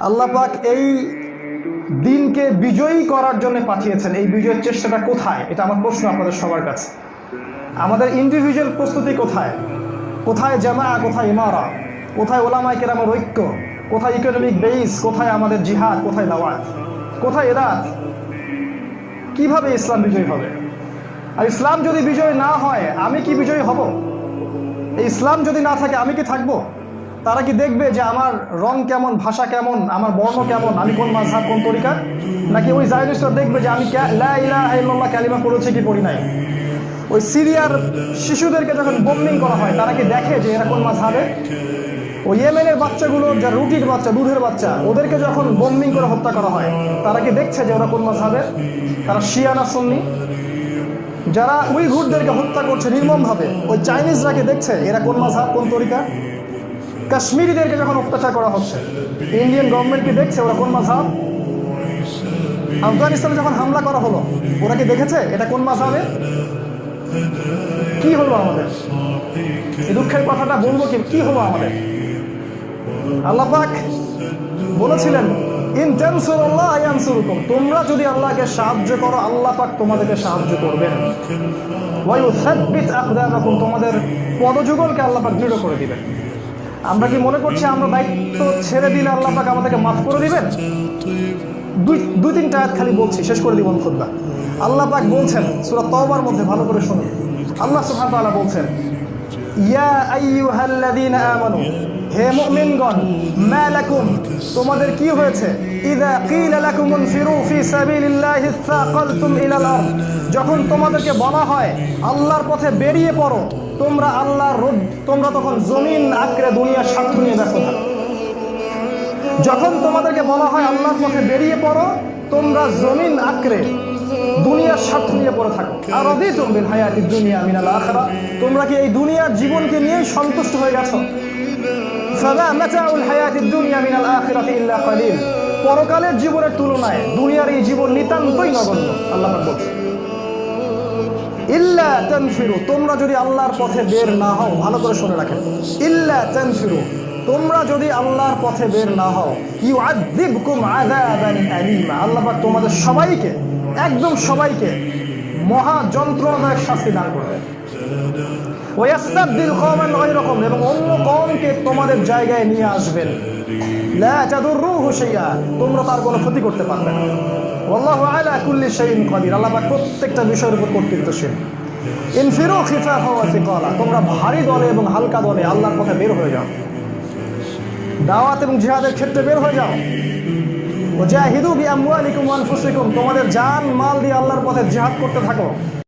আল্লাহ পাক এই দিনকে বিজয়ী করার জন্য পাঠিয়েছেন। এই বিজয়ের চেষ্টাটা কোথায়? এটা আমার প্রশ্ন আপনাদের সবার কাছে। আমাদের ইন্ডিভিজুয়াল প্রস্তুতি কোথায়? কোথায় জামা, কোথায় ইমারা? কোথায় ওলামাই কেরামের ঐক্য? কোথায় ইকোনমিক বেইস কোথায় আমাদের জিহাদ? কোথায় দাওয়াত? কোথায় এরাত কীভাবে ইসলাম বিজয়ী হবে? আর ইসলাম যদি বিজয় না হয়, আমি কি বিজয়ী হব? ইসলাম যদি না থাকে, আমি কি থাকব? তারা কি দেখবে যে আমার রং কেমন, ভাষা কেমন, আমার বর্ণ কেমন, আমি কোন মাঝহাব, কোন তরিকা? নাকি ওই জায়নিস্টরা দেখবে যে আমি ক্যা- লা ইলাহা ইল্লাল্লাহ কালিমা পড়েছি কি পড়ি নাই? ওই সিরিয়ার শিশুদেরকে যখন বোম্বিং করা হয়, তারা কি দেখে যে এরা কোন মাঝহাবে? ওই ইয়েমেনের বাচ্চাগুলো যা রুটির বাচ্চা, দুধের বাচ্চা, ওদেরকে যখন বোম্বিং করে হত্যা করা হয়, তারা কি দেখছে যে ওরা কোন মাঝহাবে? তারা শিয়ানা সুন্নি? যারা উইঘুরদেরকে হত্যা করছে নির্মমভাবে, ওই চাইনিজরা কি দেখছে এরা কোন মাঝহাব, কোন তরিকা? কাশ্মীরিদেরকে যখন অত্যাচার করা হচ্ছে, ইন্ডিয়ান গভর্নমেন্ট কি দেখছে ওরা কোন মাঝহাব আফগানিস্তানে যখন হামলা করা হলো, ওরা কি দেখেছে এটা কোন মাঝহাবে কি হলো আমাদের? এই দুঃখের কথাটা বলব কি কি হলো আমাদের? আল্লাহ পাক বলেছিলেন তোমরা যদি আল্লাহকে সাহায্য করো, আল্লাহ পাক তোমাদেরকে সাহায্য করবেন। তোমাদের পদযুগলকে আল্লাহ দৃঢ় করে দিবেন। আমরা কি মনে করছি আমরা দায়িত্ব ছেড়ে দিলে আল্লাহ পাক আমাদেরকে মাফ করে দিবেন? দুই দুই তিনটা আয়াত খালি বলছি, শেষ করে দিব খুদ্া আল্লাহ পাক বলছেন, সূরা তওবার মধ্যে ভালো করে শুনুন আল্লাহ সুবহানাহু ওয়া তাআলা বলছেন ইয়া আইয়ুহাল্লাযীনা আমানু, হে মুমিনগণ, মা লাকুম, তোমাদের কি হয়েছে? ইযা কিলা লাকুম ইনফিরু ফি সাবিলিল্লাহি সাকালতুম ইলাল যখন তোমাদেরকে বলা হয়, আল্লাহর পথে বেরিয়ে পড়ো, তোমরা আল্লাহর তোমরা তখন জমিন আঁকড়ে দুনিয়ার স্বার্থ নিয়ে ব্যস্ত থাকো। যখন তোমাদেরকে বলা হয় আল্লাহর পথে বেরিয়ে পড়ো, তোমরা জমিন আঁকড়ে দুনিয়ার স্বার্থ নিয়ে পড়ে থাকো। আর অদি তুমি হায়াতি দুনিয়া মিনাল আখরা, তোমরা কি এই দুনিয়ার জীবনকে নিয়েই সন্তুষ্ট হয়ে গেছো? ফাদা মাতাউল হায়াতি দুনিয়া ইল্লা কালিল। পরকালের জীবনের তুলনায় দুনিয়ার এই জীবন নিতান্তই নগণ্য, আল্লাহ বলছে। ইল্লা তানফিরু, তোমরা যদি আল্লাহর পথে বের না হও, ভালো করে শুনে রাখেন। ইল্লা তানফিরু তোমরা যদি আল্লাহর পথে বের না হও, ইউআযিবকুম আযাবান আলীমা। আল্লাহ তোমাদের সবাইকে, একদম সবাইকে মহা যন্ত্রণাদায়ক শাস্তি দান করবে ওয়াস্তাবদিল কওমান গায়রাকুম, এবং অন্য কওমকে তোমাদের জায়গায় নিয়ে আসবেন। লা তাদুররুহু শাইআ, তোমরা তার কোনো ক্ষতি করতে পারবে না। আল্লাহু আলা কুল্লি শাইইন কাদির, আল্লাহ প্রত্যেকটা বিষয়ের উপর কর্তৃত্বশীল। ইনফিরু খিফাফা ওয়া সিকালা, তোমরা ভারী দলে এবং হালকা দলে আল্লাহর পথে বের হয়ে যাও। দাওয়াত এবং জিহাদের ক্ষেত্রে বের হয়ে যাও। ও জাহিদু বিআমওয়ালিকুম ওয়া আনফুসিকুম, তোমাদের জান, মাল দিয়ে আল্লাহর পথে জিহাদ করতে থাকো।